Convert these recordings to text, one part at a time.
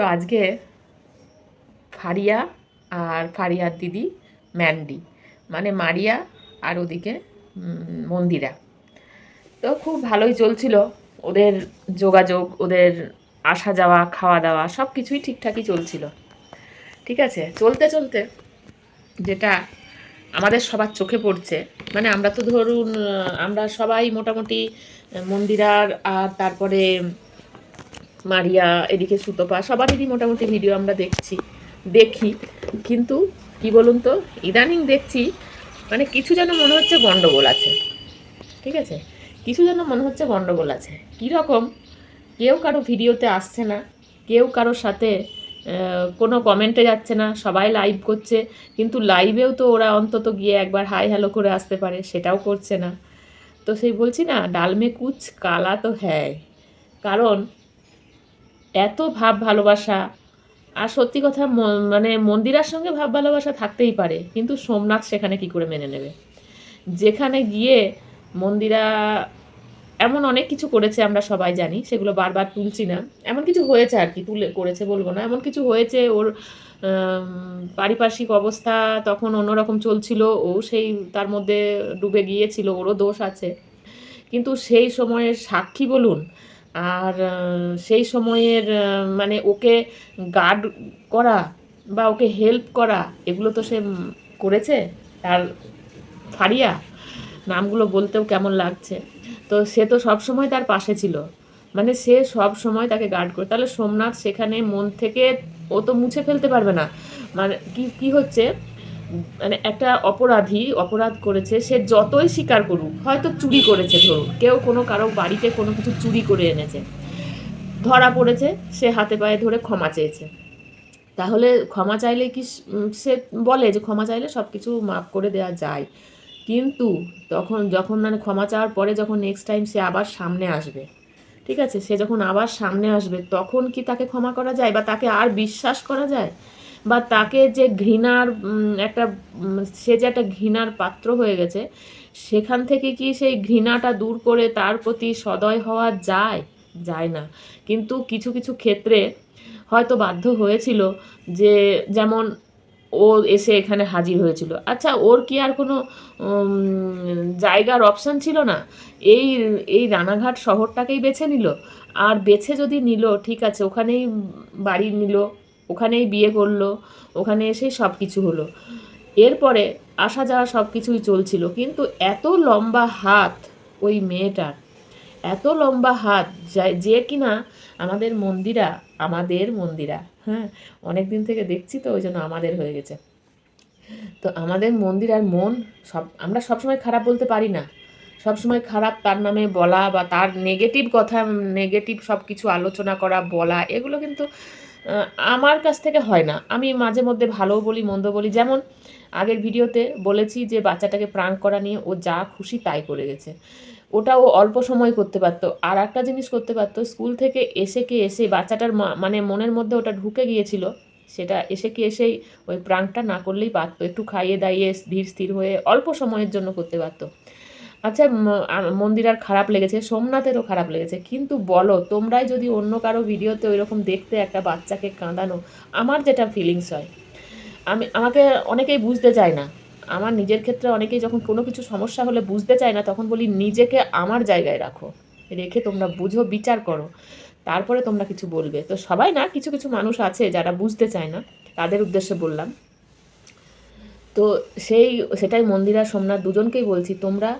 তো আজকে ফারিয়া আর ফারিয়ার দিদি ম্যান্ডি মানে মারিয়া আর ওদিকে মন্দিরা। তো খুব ভালোই চলছিল ওদের যোগাযোগ, ওদের আসা যাওয়া, খাওয়া দাওয়া, সব কিছুই ঠিকঠাকই চলছিল। ঠিক আছে? চলতে চলতে যেটা আমাদের সবার চোখে পড়ছে মানে আমরা তো ধরুন, আমরা সবাই মোটামুটি মন্দিরার আর তারপরে মারিয়া, এদিকে সুতপা, সবারই মোটামুটি ভিডিও আমরা দেখছি, দেখি। কিন্তু কি বলুন তো, ইদানিং দেখছি মানে কিছু যেন মনে হচ্ছে গন্ডগোল আছে। ঠিক আছে? কিছু যেন মনে হচ্ছে গন্ডগোল আছে। কীরকম? কেউ কারও ভিডিওতে আসছে না, কেউ কারোর সাথে কোনো কমেন্টে যাচ্ছে না, সবাই লাইভ করছে, কিন্তু লাইভেও তো ওরা অন্তত গিয়ে একবার হাই হ্যালো করে আসতে পারে, সেটাও করছে না। তো সেই বলছি না, ডালমে কুচ, কালা তো হ্যায়। কারণ এত ভাব ভালোবাসা। আর সত্যি কথা মানে মন্দিরার সঙ্গে ভাব ভালোবাসা থাকতেই পারে, কিন্তু সোমনাথ সেখানে কি করে মেনে নেবে? যেখানে গিয়ে মন্দিরা এমন অনেক কিছু করেছে আমরা সবাই জানি, সেগুলো বারবার তুলছি না। এমন কিছু হয়েছে আর কি, তুলে করেছে বলব না। এমন কিছু হয়েছে ওর পারিপার্শ্বিক অবস্থা তখন অন্যরকম চলছিল, ও সেই তার মধ্যে ডুবে গিয়েছিল, ওরও দোষ আছে। কিন্তু সেই সময়ের সাক্ষী বলুন আর সেই সময়ের মানে ওকে গার্ড করা বা ওকে হেল্প করা, এগুলো তো সে করেছে? তার ফারিয়া, নামগুলো বলতেও কেমন লাগছে? তো সে তো সব সময় তার পাশে ছিল। মানে সে সব সময় তাকে গার্ড করে। তাহলে সোমনাথ সেখানে মন থেকে ও তো মুছে ফেলতে পারবে না। মানে কি কি হচ্ছে? মানে একটা অপরাধী অপরাধ করেছে, সে যতই স্বীকার করুক, হয়তো চুরি করেছে, ধরুন। কেউ কোনো কারও বাড়িতে কোনো কিছু চুরি করে এনেছে। ধরা পড়েছে, সে হাতে পায়ে ধরে ক্ষমা চেয়েছে। তাহলে ক্ষমা চাইলে কি সে বলে যে ক্ষমা চাইলে সব কিছু মাফ করে দেওয়া যায়। কিন্তু তখন, যখন মানে ক্ষমা চাওয়ার পরে যখন নেক্সট টাইম সে আবার সামনে আসবে, ঠিক আছে? সে যখন আবার সামনে আসবে, তখন কি তাকে ক্ষমা করা যায় বা তাকে আর বিশ্বাস করা যায়? বা তাকে যে ঘৃণার একটা সে যে একটা ঘৃণার পাত্র হয়ে গেছে, সেখান থেকে কি সেই ঘৃণাটা দূর করে তার প্রতি সদয় হওয়া যায়? যায় না। কিন্তু কিছু কিছু ক্ষেত্রে হয়তো বাধ্য হয়েছিল যে, যেমন ও এসে এখানে হাজির হয়েছিল। আচ্ছা ওর কি আর কোনো জায়গার অপশান ছিল না? এই এই রানাঘাট শহরটাকেই বেছে নিল। আর বেছে যদি নিল, ঠিক আছে, ওখানেই বাড়ি নিল। ওখানেই বিয়ে করল, ওখানে এসেই সব কিছু হলো। এরপরে আসা যাওয়া সব কিছুই চলছিল, কিন্তু এত লম্বা হাত ওই মেয়েটার, এত লম্বা হাত যা- কিনা আমাদের মন্দিরা আমাদের মন্দিরা হ্যাঁ অনেক দিন থেকে দেখছি তো ওই জন্য আমাদের হয়ে গেছে। তো আমাদের মন্দির আর মন সব, আমরা সবসময় খারাপ বলতে পারি না। সবসময় খারাপ তার নামে বলা বা তার নেগেটিভ কথা নেগেটিভ সব কিছু আলোচনা করা, বলা, এগুলো কিন্তু আমার কাছ থেকে হয় না। আমি মাঝে মধ্যে ভালো বলি, মন্দ বলি। যেমন আগের ভিডিওতে বলেছি যে, বাচ্চাটাকে প্রাঙ্ক করা নিয়ে ও যা খুশি তাই করে গেছে। ওটা ও অল্প সময় করতে পারতো। আর একটা জিনিস করতে পারতো, স্কুল থেকে এসে কে এসে বাচ্চাটার মানে মনের মধ্যে ওটা ঢুকে গিয়েছিল, সেটা এসে কি এসেই ওই প্রাঙ্কটা না করলেই পারতো। একটু খাইয়ে দাইয়ে ধীর স্থির হয়ে অল্প সময়ের জন্য করতে পারতো। আচ্ছা মন্দির আর খারাপ লেগেছে, সোমনাথেরও খারাপ লেগেছে। কিন্তু বলো, তোমরাই যদি অন্য কারও ভিডিওতে ওইরকম দেখতে একটা বাচ্চাকে কাঁদানো, আমার যেটা ফিলিংস হয়, আমি, আমাকে অনেকেই বুঝতে চায় না। আমার নিজের ক্ষেত্রে অনেকেই যখন কোনো কিছু সমস্যা হলে বুঝতে চায় না, তখন বলি, নিজেকে আমার জায়গায় রাখো, রেখে তোমরা বুঝো, বিচার করো, তারপরে তোমরা কিছু বলবে। তো সবাই না, কিছু কিছু মানুষ আছে যারা বুঝতে চায় না, তাদের উদ্দেশ্যে বললাম। তো সেই, সেটাই মন্দিরা সোমনাথ দুজনকেই বলছি, তোমরা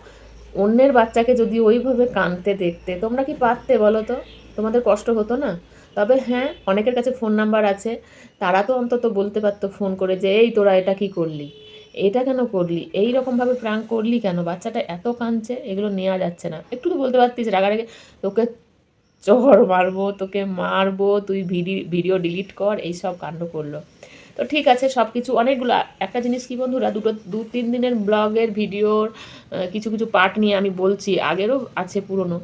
অন্যের বাচ্চাকে যদি ওইভাবে কাঁদতে দেখতে, তোমরা কি পারতে বলো তো? তোমাদের কষ্ট হতো না? তবে হ্যাঁ অনেকের কাছে ফোন নাম্বার আছে। তারা তো অন্তত বলতে পারতো ফোন করে যে, এই তোরা এটা কি করলি? এটা কেন করলি? এই রকমভাবে প্রাঙ্ক করলি কেন? বাচ্চাটা এত কাঁদছে, এগুলো নেওয়া যাচ্ছে না। একটু তো বলতে পারতিস রাগারাগে। তোকে চড় মারবো, তোকে মারবো, তুই ভিডিও ভিডিও ডিলিট কর এই সব কাণ্ড করল। তো ঠিক আছে সব কিছু অনেকগুলো, একটা জিনিস কি বন্ধুরা, দুটো, দু, তিন দিনের ব্লগের ভিডিওর কিছু কিছু পার্ট নিয়ে আমি বলছি, আগেরও আছে পুরনো।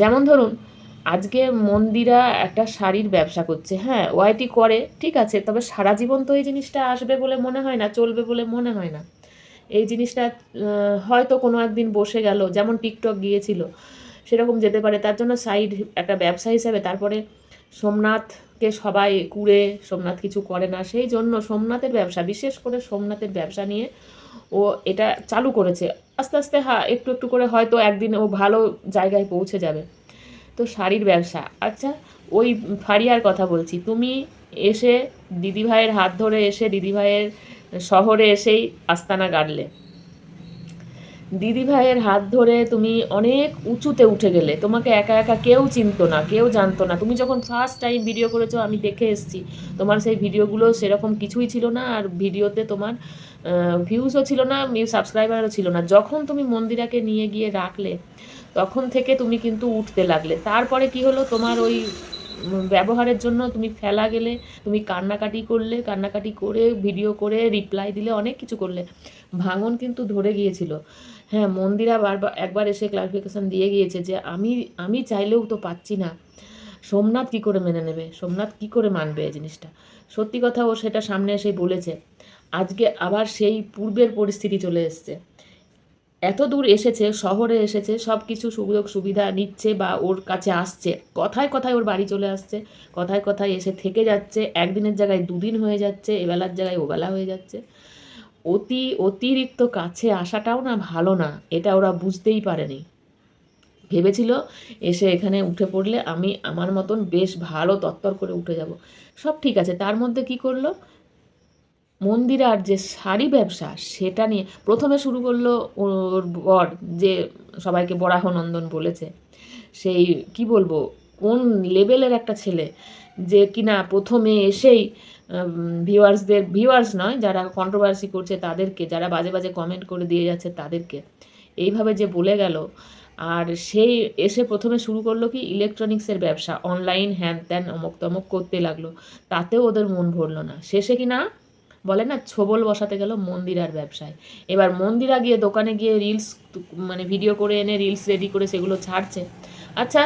যেমন ধরুন, আজকে মন্দিরা একটা শাড়ির ব্যবসা করছে হ্যাঁ ওয়াইটি করে, ঠিক আছে, তবে সারা জীবন তো এই জিনিসটা আসবে বলে মনে হয় না, চলবে বলে মনে হয় না। এই জিনিসটা হয়তো কোনো একদিন বসে গেল, যেমন টিকটক গিয়েছিল, সেরকম যেতে পারে, তার জন্য সাইড একটা ব্যবসা হিসাবে, তারপরে সোমনাথ সোমনাথকে সবাই কুড়ে, সোমনাথ কিছু করে না। সেই জন্য সোমনাথের ব্যবসা, বিশেষ করে সোমনাথের ব্যবসা নিয়ে ও এটা চালু করেছে। আস্তে আস্তে হা, একটু একটু করে হয়তো একদিন ও ভালো জায়গায় পৌঁছে যাবে। তো শাড়ির ব্যবসা। আচ্ছা ওই ফারিয়ার কথা বলছি। তুমি এসে দিদিভাইয়ের হাত ধরে এসে দিদিভাইয়ের শহরে এসেই আস্তানা গাড়লে। দিদিভাইয়ের হাত ধরে তুমি অনেক উঁচুতে উঠে গেলে, তোমাকে একা একা কেউ চিনতো না, কেউ জানতো না। তুমি যখন ফার্স্ট টাইম ভিডিও করেছ, আমি দেখে এসেছি। তোমার সেই ভিডিওগুলো সেরকম কিছুই ছিল না, আর ভিডিওতে তোমার ভিউজও ছিল না সাবস্ক্রাইবারও ছিল না। যখন তুমি মন্দিরাকে নিয়ে গিয়ে রাখলে, তখন থেকে তুমি কিন্তু উঠতে লাগলে। তারপরে কি হলো? তোমার ওই ব্যবহারের জন্য তুমি ফেলা গেলে, তুমি কান্নাকাটি করলে, কান্নাকাটি করে ভিডিও করে রিপ্লাই দিলে, অনেক কিছু করলে। ভাঙন কিন্তু ধরে গিয়েছিল। হ্যাঁ মন্দিরা বারবার একবার এসে ক্লারিফিকেশন দিয়ে গিয়েছে যে আমি আমি চাইলেও তো পাচ্ছি না। সোমনাথ কি করে মেনে নেবে? সোমনাথ কি করে মানবে এই জিনিসটা? সত্যি কথা ও সেটা সামনে এসে বলেছে। আজকে আবার সেই পূর্বের পরিস্থিতি চলে এসছে। এত দূর এসেছে, শহরে এসেছে সব কিছু সুযোগ সুবিধা নিচ্ছে বা ওর কাছে আসছে। কথায় কথায় ওর বাড়ি চলে আসছে, কথায় কথায় এসে থেকে যাচ্ছে, একদিনের জায়গায় দুদিন হয়ে যাচ্ছে, এবেলার জায়গায় ওবেলা হয়ে যাচ্ছে। অতি অতিরিক্ত কাছে আসাটাও না ভালো না, এটা ওরা বুঝতেই পারেনি। ভেবেছিল এসে এখানে উঠে পড়লে আমি আমার মতন বেশ ভালো তত্তর করে উঠে যাব। সব ঠিক আছে, তার মধ্যে কি করল? মন্দিরার যে শাড়ি ব্যবসা, সেটা নিয়ে প্রথমে শুরু করল ওর বর, যে সবাইকে বরাহনন্দন বলেছে। সেই, কি বলব, কোন লেভেলের একটা ছেলে, যে কিনা প্রথমে এসেই ভিউয়ার্সদের ভিউয়ার্স নয়, যারা কন্ট্রোভার্সি করছে তাদেরকে, যারা বাজে বাজে কমেন্ট করে দিয়ে যাচ্ছে তাদেরকে। এইভাবে যে বলে গেল, আর সেই এসে প্রথমে শুরু করল কি ইলেকট্রনিক্সের ব্যবসা অনলাইন হ্যান ত্যান অমুক তমুক করতে লাগল। তাতেও ওদের মন ভরলো না। শেষে কি না? বলে না, ছোবল বসাতে গেল মন্দিরার ব্যবসায়। এবার মন্দিরা গিয়ে দোকানে গিয়ে রিলস মানে ভিডিও করে এনে রিলস রেডি করে সেগুলো ছাড়ছে। আচ্ছা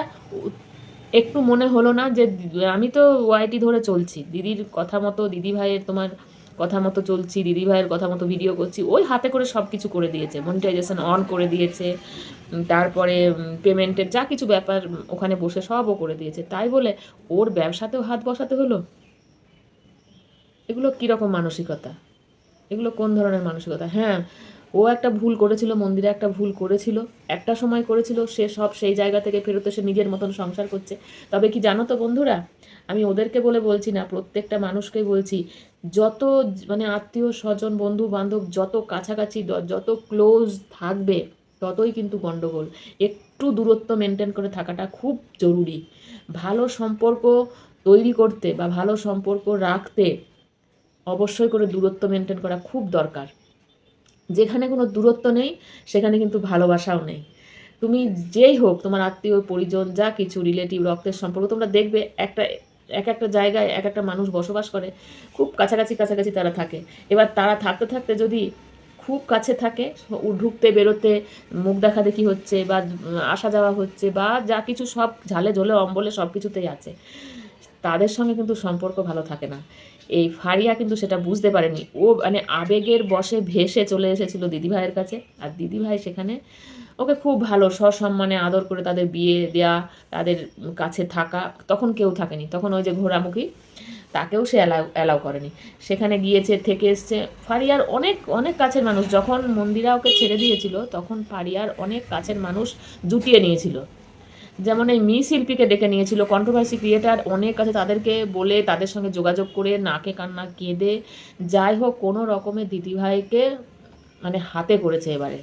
একটু মনে হলো না যে আমি তো ওয়াইটি ধরে চলছি। দিদির কথা মতো, দিদি ভাইয়ের তোমার কথা মতো চলছি, দিদি ভাইয়ের কথা মতো ভিডিও করছি। ওই হাতে করে সব কিছু করে দিয়েছে। মনিটাইজেশন অন করে দিয়েছে। তারপরে পেমেন্টের যা কিছু ব্যাপার ওখানে বসে সবও করে দিয়েছে। তাই বলে ওর ব্যবসাতেও হাত বসাতে হলো? এগুলো কীরকম মানসিকতা? এগুলো কোন ধরনের মানসিকতা? হ্যাঁ ও একটা ভুল করেছিল, মন্দিরে একটা ভুল করেছিল, একটা সময় করেছিল, সে সব সেই জায়গা থেকে ফেরত এসে নিজের মতন সংসার করছে। তবে কি জানো তো বন্ধুরা, আমি ওদেরকে বলে বলছি না, প্রত্যেকটা মানুষকেই বলছি, যত মানে আত্মীয় স্বজন, বন্ধু বান্ধব যত কাছাকাছি যত ক্লোজ থাকবে, ততই কিন্তু গণ্ডগোল একটু দূরত্ব মেনটেন করে থাকাটা খুব জরুরি। ভালো সম্পর্ক তৈরি করতে বা ভালো সম্পর্ক রাখতে অবশ্যই করে দূরত্ব মেনটেন করা খুব দরকার। যেখানে কোনো দূরত্ব নেই, সেখানে কিন্তু ভালোবাসাও নেই। তুমি যেই হোক, তোমার আত্মীয়, পরিজন, যা কিছু রিলেটিভ রক্তের সম্পর্ক, তোমরা দেখবে একটা, এক একটা জায়গায় এক একটা মানুষ বসবাস করে, খুব কাছাকাছি কাছাকাছি তারা থাকে। এবার তারা থাকতে থাকতে যদি খুব কাছে থাকে ঢুকতে, বেরোতে, মুখ দেখা দেখি হচ্ছে বা আসা যাওয়া হচ্ছে বা যা কিছু সব ঝালে ঝোলে, অম্বলে সব কিছুতেই আছে, তাদের সঙ্গে কিন্তু সম্পর্ক ভালো থাকে না। এই ফারিয়া কিন্তু সেটা বুঝতে পারেনি। ও মানে আবেগের বশে ভেসে চলে এসেছিল দিদিভাইয়ের কাছে। আর দিদিভাই সেখানে ওকে খুব ভালো সসম্মানে আদর করে তাদের বিয়ে দেয়া, তাদের কাছে থাকা, তখন কেউ থাকেনি। তখন ওই যে ঘোরামুখী তাকেও সে অ্যালাউ অ্যালাউ করেনি। সেখানে গিয়েছে, থেকে এসছে। ফারিয়ার অনেক অনেক কাছের মানুষ। যখন মন্দিরা ওকে ছেড়ে দিয়েছিল, তখন ফারিয়ার অনেক কাছের মানুষ জুটিয়ে নিয়েছিল। যেমন এই মি শিল্পীকে ডেকে নিয়েছিল কন্ট্রোভার্সি ক্রিয়েটার অনেক আছে তাদেরকে বলে তাদের সঙ্গে যোগাযোগ করে নাকে কান্না কেঁদে যাই হোক, কোনো রকমের দিদিভাইকে মানে হাতে করেছে এবারে।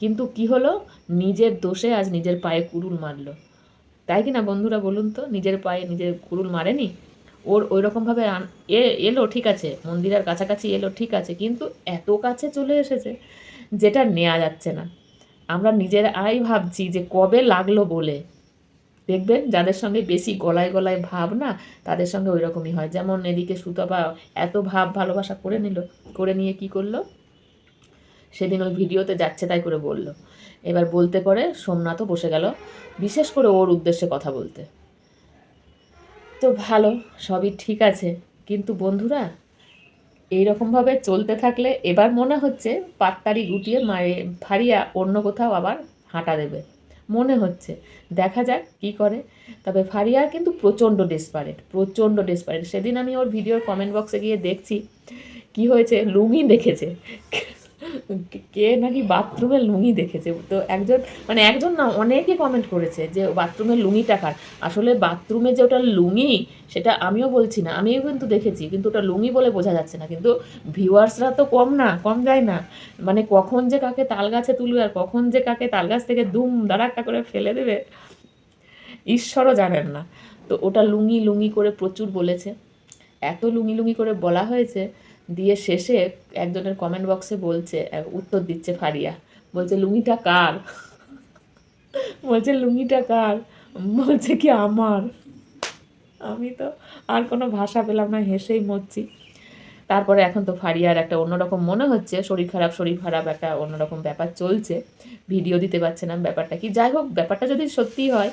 কিন্তু কি হলো? নিজের দোষে আজ নিজের পায়ে কুড়ুল মারলো। তাই কি না বন্ধুরা বলুন তো? নিজের পায়ে নিজের কুড়ুল মারেনি? ওর ওই রকমভাবে এ, এলো, ঠিক আছে। মন্দিরের কাছাকাছি এলো, ঠিক আছে। কিন্তু এত কাছে চলে এসেছে যেটা নেওয়া যাচ্ছে না। আমরা নিজের আই ভাবছি যে কবে লাগল বলে। দেখবেন, যাদের সঙ্গে বেশি গলায় গলায় ভাব না, তাদের সঙ্গে ওই রকমই হয়। যেমন এদিকে সুতপা এত ভাব, ভালোবাসা করে নিল, করে নিয়ে কি করল? সেদিন ওই ভিডিওতে যাচ্ছে তাই করে বলল। এবার বলতে পরে সোমনাথও বসে গেল, বিশেষ করে ওর উদ্দেশ্যে কথা বলতে। তো ভালো, সবই ঠিক আছে। কিন্তু বন্ধুরা এইরকমভাবে চলতে থাকলে এবার মনে হচ্ছে পাত্তারি গুটিয়ে মায়ে ভারিয়া অন্য কোথাও আবার হাঁটা দেবে। মনে হচ্ছে। দেখা যাক কি করে। তবে ফারিয়া কিন্তু প্রচণ্ড ডেসপারেট প্রচণ্ড ডেসপারেট সেদিন আমি ওর ভিডিওর কমেন্ট বক্সে গিয়ে দেখছি। কি হয়েছে? লুঙ্গি দেখেছে। কে নাকি বাথরুমে লুঙ্গি দেখেছে? তো একজন মানে একজন না, অনেকে কমেন্ট করেছে যে বাথরুমের লুঙ্গি টাকার আসলে বাথরুমে যে ওটা লুঙ্গি, সেটা আমিও বলছি না, আমিও কিন্তু দেখেছি, কিন্তু ওটা লুঙ্গি বলে বোঝা যাচ্ছে না। কিন্তু ভিউয়ার্সরা তো কম না, কম যায় না। মানে কখন যে কাকে তাল গাছে তুলবে আর কখন যে কাকে তাল গাছ থেকে দুম দাঁড়াক্কা করে ফেলে দেবে, ঈশ্বরও জানেন না। তো ওটা লুঙ্গি লুঙ্গি করে প্রচুর বলেছে। এত লুঙ্গি লুঙ্গি করে বলা হয়েছে দিয়ে শেষে একজনের কমেন্ট বক্সে বলছে উত্তর দিচ্ছে ফারিয়া। বলছে, লুঙ্গিটা কার? বলছে, লুঙ্গিটা কার? বলছে কি, আমার। আমি তো আর কোনো ভাষা পেলাম না, হেসেই মরছি। তারপরে এখন তো ফারিয়ার একটা অন্যরকম মনে হচ্ছে, শরীর খারাপ শরীর খারাপ একটা অন্যরকম ব্যাপার চলছে। ভিডিও দিতে পারছে না ব্যাপারটা কি? যাই হোক, ব্যাপারটা যদি সত্যি হয়,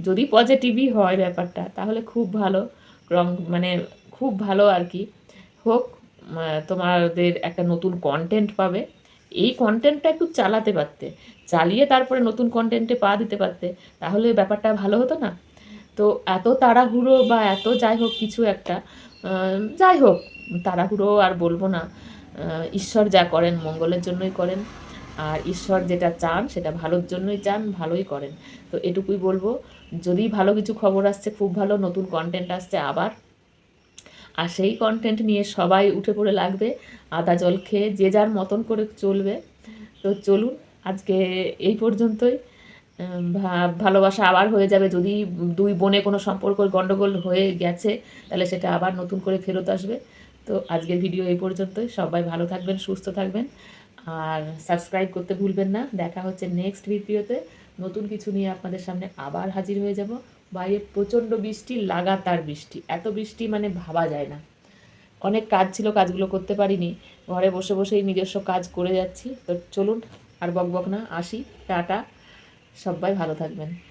যদি পজিটিভই হয় ব্যাপারটা, তাহলে খুব ভালো রং মানে খুব ভালো আর কি। হোক তোমাদের একটা নতুন কন্টেন্ট পাবে। এই কন্টেন্টটা একটু চালাতে পারতে। চালিয়ে তারপরে নতুন কন্টেন্টে পা দিতে পারতে। তাহলে ব্যাপারটা ভালো হতো না। তো এত তাড়াহুড়ো বা এত যাই হোক কিছু একটা যাই হোক, তাড়াহুড়ো আর বলব না। ঈশ্বর যা করেন মঙ্গলের জন্যই করেন। আর ঈশ্বর যেটা চান সেটা ভালোর জন্যই চান, ভালোই করেন। তো এটুকুই বলব। যদি ভালো কিছু খবর আসছে, খুব ভালো নতুন কন্টেন্ট আসছে আবার। আর সেই কন্টেন্ট নিয়ে সবাই উঠে পড়ে লাগবে, আদা জল খেয়ে যে যার মতন করে চলবে। তো চলুন, আজকে এই পর্যন্তই। ভালোবাসা আবার হয়ে যাবে। যদি দুই বোনে কোনো সম্পর্ক গণ্ডগোল হয়ে গেছে, তাহলে সেটা আবার নতুন করে ফেরত আসবে। তো আজকের ভিডিও এই পর্যন্তই। সবাই ভালো থাকবেন, সুস্থ থাকবেন। আর সাবস্ক্রাইব করতে ভুলবেন না। দেখা হচ্ছে নেক্সট ভিডিওতে নতুন কিছু নিয়ে আপনাদের সামনে আবার হাজির হয়ে যাব। বাইরে প্রচণ্ড বৃষ্টি, লাগাতার বৃষ্টি। এত বৃষ্টি মানে ভাবা যায় না। অনেক কাজ ছিল, কাজগুলো করতে পারিনি। ঘরে বসে বসেই নিজস্ব কাজ করে যাচ্ছি। তো চলুন, আর বকবক বক না, আসি। টাটা। সবাই ভালো থাকবেন।